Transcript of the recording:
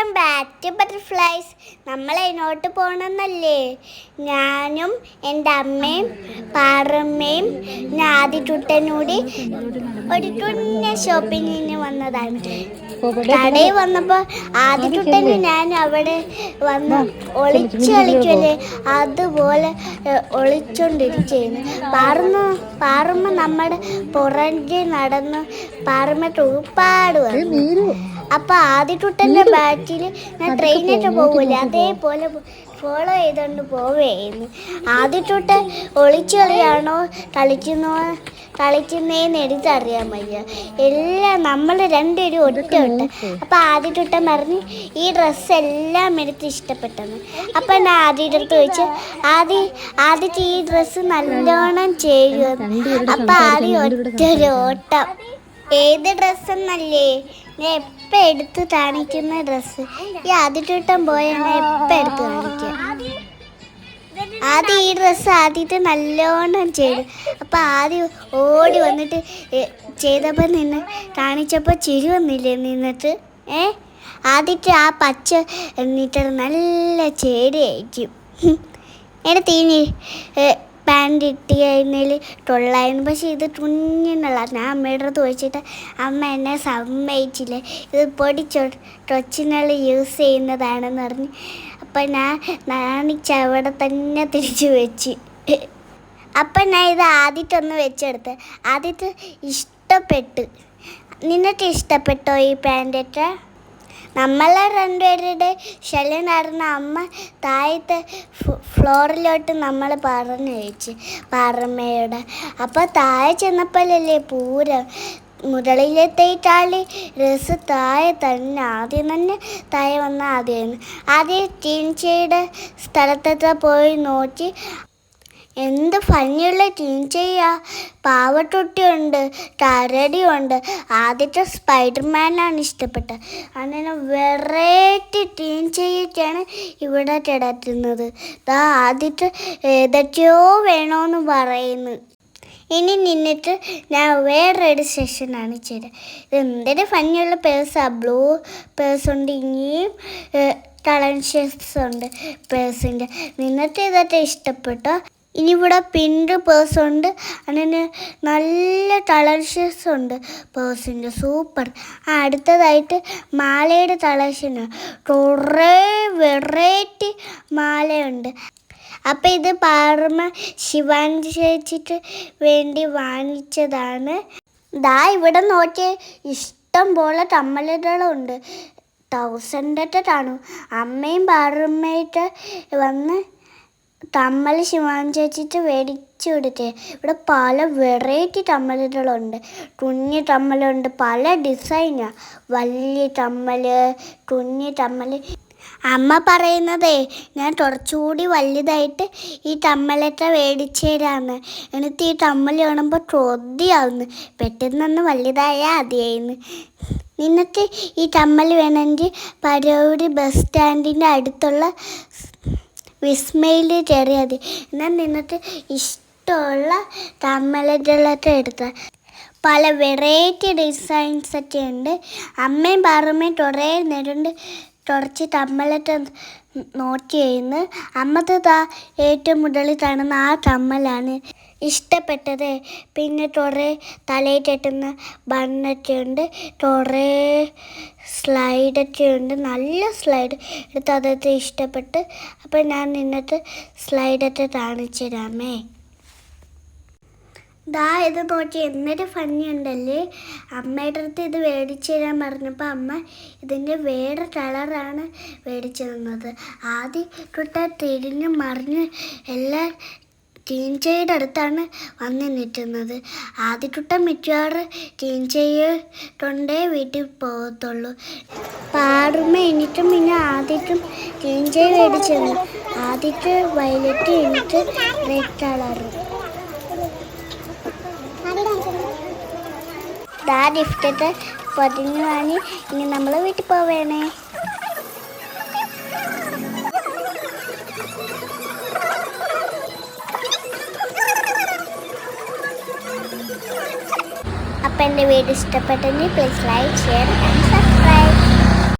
Welcome back to butterflies നമ്മൾ അതിനോട്ട് പോകണമെന്നല്ലേ ഞാനും എന്റെ അമ്മയും പാറമ്മയും ഞാതിട്ടുട്ടനൂടി ഒരു കുഞ്ഞ ഷോപ്പിങ്ങിന് വന്നതാണ്. കടയിൽ വന്നപ്പോൾ ആദ്യട്ടുട്ടന് ഞാൻ അവിടെ വന്ന് ഒളിച്ച് കളിക്കല്ലേ അതുപോലെ ഒളിച്ചോണ്ടിരിക്കുന്നു പാറുന്ന പാറുമ്മ നമ്മുടെ പുറകെ നടന്ന് പാറുമ്മ ഒരുപാട് വന്നു. അപ്പൊ ആദ്യട്ടുട്ടന്റെ ബാറ്റിൽ ഞാൻ ട്രെയിനിട്ട് പോകൂല. അതേപോലെ ഫോളോ ചെയ്തോണ്ട് പോവുകയായിരുന്നു ആദ്യട്ടുട്ട ഒളിച്ചു കളിയാണോ? കളിക്കുന്നോ കളിക്കുന്നേന്ന് എടുത്തറിയാൻ വയ്യ. എല്ലാം നമ്മൾ രണ്ടുപേരും ഒറ്റ ഒട്ട അപ്പൊ ആദ്യട്ടുട്ടൻ പറഞ്ഞ് ഈ ഡ്രസ്സ് എല്ലാം എടുത്ത് ഇഷ്ടപ്പെട്ടെന്ന്. അപ്പൊ ഞാൻ ആദ്യയുടെ അടുത്ത് ചോദിച്ചു ആദ്യ ആദ്യത്തെ ഈ ഡ്രസ്സ് നല്ലോണം ചെയ്യുമെന്ന് അപ്പൊ ആദ്യം ഒറ്റ ഒരു ഓട്ടം. ഏത് ഡ്രസ്സെന്നല്ലേ? ഞാൻ എപ്പ എടുത്ത് കാണിക്കുന്ന ഡ്രസ്സ്? ഈ ആദ്യട്ടം പോയ എപ്പ എടുത്ത് കാണിക്കാം? ആദ്യം ഈ ഡ്രസ്സ് ആദ്യത്തെ നല്ലോണം ചെയ്തു. അപ്പം ആദ്യം ഓടി വന്നിട്ട് ചെയ്തപ്പോ നിന്ന് കാണിച്ചപ്പോൾ ചിരി വന്നില്ലേ നിന്നിട്ട്? ഏ? ആദ്യത്തെ ആ പച്ച എന്നിട്ട് നല്ല ചേടിയായിരിക്കും. എന്നെ തീനി പാന്റ് ഇട്ട് കഴിഞ്ഞാൽ തൊള്ളായിരുന്നു. പക്ഷെ ഇത് തുന്നിനുള്ള ഞാൻ അമ്മയുടെ അടുത്ത് ചോദിച്ചിട്ട് അമ്മ എന്നെ സമ്മതിച്ചില്ല. ഇത് പൊടി ടൊച്ചിനുള്ള യൂസ് ചെയ്യുന്നതാണെന്ന് പറഞ്ഞ് അപ്പം ഞാൻ നാണിച്ച് അവിടെ തന്നെ തിരിച്ചു വെച്ച്. അപ്പം ഞാൻ ഇത് ആദ്യത്തൊന്ന് വെച്ചെടുത്ത്. ആദ്യത്തെ ഇഷ്ടപ്പെട്ടു. നിന്നിട്ട് ഇഷ്ടപ്പെട്ടോ ഈ പാന്റൊക്കെ നമ്മളെ രണ്ടുപേരുടെ ശല്യം നടന്ന അമ്മ താഴത്തെ ഫ്ലോറിലോട്ട് നമ്മൾ പറഞ്ഞു വെച്ച് പാറമ്മയുടെ. അപ്പോൾ താഴെ ചെന്നപ്പോഴല്ലേ പൂരം. മുകളിലെത്തിയിട്ടാളി രസ താഴെ തന്നെ ആദ്യം തന്നെ താഴെ വന്ന ആദ്യമായിരുന്നു ആദ്യം ടീൻ ടീൻചയുടെ സ്ഥലത്തൊക്കെ പോയി നോക്കി. എന്ത് ഭംഗിയുള്ള ടീം ചെയ്യാ? പാവട്ടുട്ടിയുണ്ട് കരടിയുണ്ട് ആദ്യത്തെ സ്പൈഡർമാനാണ് ഇഷ്ടപ്പെട്ടത്. അങ്ങനെ വെറൈറ്റി ടീം ചെയ്യൊക്കെയാണ് ഇവിടെ കിടത്തുന്നത് ഇതാ ആദ്യത്തെ ഏതൊക്കെയോ വേണമെന്ന് പറയുന്നു. ഇനി നിന്നിട്ട് ഞാൻ വേറൊരു സെഷനാണ് ചെയ്തത്. ഇത് എന്തൊരു ഭംഗിയുള്ള പേഴ്സാണ് ബ്ലൂ പേഴ്സ് ഉണ്ട് ഇനിയും കളൻഷ്യസ് ഉണ്ട് പേഴ്സിന്റെ നിന്നിട്ട് ഇതൊക്കെ ഇഷ്ടപ്പെട്ടോ? ഇനി ഇവിടെ പിങ്ക് പേഴ്സ് ഉണ്ട്. അങ്ങനെ നല്ല കളർ ഷേഴ്സ് ഉണ്ട്. പേഴ്സിന്റെ സൂപ്പർ ആ അടുത്തതായിട്ട് മാലയുടെ കളക്ഷന് കുറേ വെറൈറ്റി മാലയുണ്ട്. അപ്പം ഇത് പാർമ ശിവാനി ചേച്ചിക്ക് വേണ്ടി വാങ്ങിച്ചതാണ്. ദാ ഇവിടെ നോക്കിയേ ഇഷ്ടം പോലെ കമ്മലുകളുണ്ട് തൗസൻഡൊക്കെ കാണും അമ്മയും പാറമ്മയിട്ട് വന്ന് തമ്മൽ ശിവാൻ ചേച്ചിട്ട് മേടിച്ചു കൊടുത്തേ. ഇവിടെ പല വെറൈറ്റി തമ്മലുകളുണ്ട്. കുഞ്ഞു തമ്മലുണ്ട് പല ഡിസൈനാണ് വലിയ തമ്മൽ കുഞ്ഞു തമ്മൽ അമ്മ പറയുന്നതേ ഞാൻ കുറച്ചുകൂടി വലുതായിട്ട് ഈ തമ്മലൊക്കെ മേടിച്ചു തരാമെന്ന് എന്നിട്ട് ഈ തമ്മൽ കാണുമ്പോൾ ചോദ്യമാവുന്നു പെട്ടെന്നൊന്ന് വലുതായ അതിയായിരുന്നു നിനക്ക് ഈ തമ്മൽ വേണമെങ്കിൽ പരവൂര് ബസ് സ്റ്റാൻഡിന്റെ അടുത്തുള്ള വിസ്മയിൽ ചെറിയ മതി. എന്നാൽ നിങ്ങൾക്ക് ഇഷ്ടമുള്ള തമ്മലുകളൊക്കെ എടുത്ത പല വെറൈറ്റി ഡിസൈൻസ് ഒക്കെ ഉണ്ട്. അമ്മയും പാറമ്മയും കുറേ നേരമുണ്ട് കുറച്ച് തമ്മലൊക്കെ നോക്കി കഴിഞ്ഞ് അമ്മത്തെ താ ഏറ്റവും മുതലിൽ തണുന്ന ആ തമ്മലാണ് ഇഷ്ടപ്പെട്ടത്. പിന്നെ കുറേ തലയിൽ കെട്ടുന്ന ബണ്ണൊക്കെ ഉണ്ട്. കുറേ സ്ലൈഡൊക്കെ ഉണ്ട്. നല്ല സ്ലൈഡ് എടുത്ത് അതൊക്കെ ഇഷ്ടപ്പെട്ട്. അപ്പം ഞാൻ നിന്നിട്ട് സ്ലൈഡൊക്കെ കാണിച്ചു തരാമേ. ദാ ഇത് നോക്കി. എന്നൊരു ഉണ്ടല്ലേ അമ്മയുടെ അടുത്ത് ഇത് മേടിച്ചു തരാൻ പറഞ്ഞപ്പോൾ അമ്മ ഇതിന്റെ വേറെ കളറാണ് മേടിച്ചു തന്നത്. ആദ്യം കിട്ടാൻ തിരിഞ്ഞ് മറിഞ്ഞ് എല്ലാ ടീൻചയുടെ അടുത്താണ് വന്ന് നിൽക്കുന്നത്. ആദ്യട്ടുട്ട മിക്കവാറ് ടീൻചയൊണ്ടേ വീട്ടിൽ പോകത്തുള്ളൂ. പാടുമ്പ എനിക്കും പിന്നെ ആദ്യത്തും ടീൻചയ മേടിച്ചു തന്നു ആദ്യത്തെ വയലറ്റ് എനിക്ക് റെഡ് കളറും ദാ ഗിഫ്റ്റൊക്കെ പൊതിഞ്ഞു വാങ്ങി ഇനി നമ്മൾ വീട്ടിൽ പോവേണേ. അപ്പം എന്റെ വീഡിയോ ഇഷ്ടപ്പെട്ടെങ്കിൽ പ്ലീസ് ലൈക്ക് ഷെയർ ആൻഡ്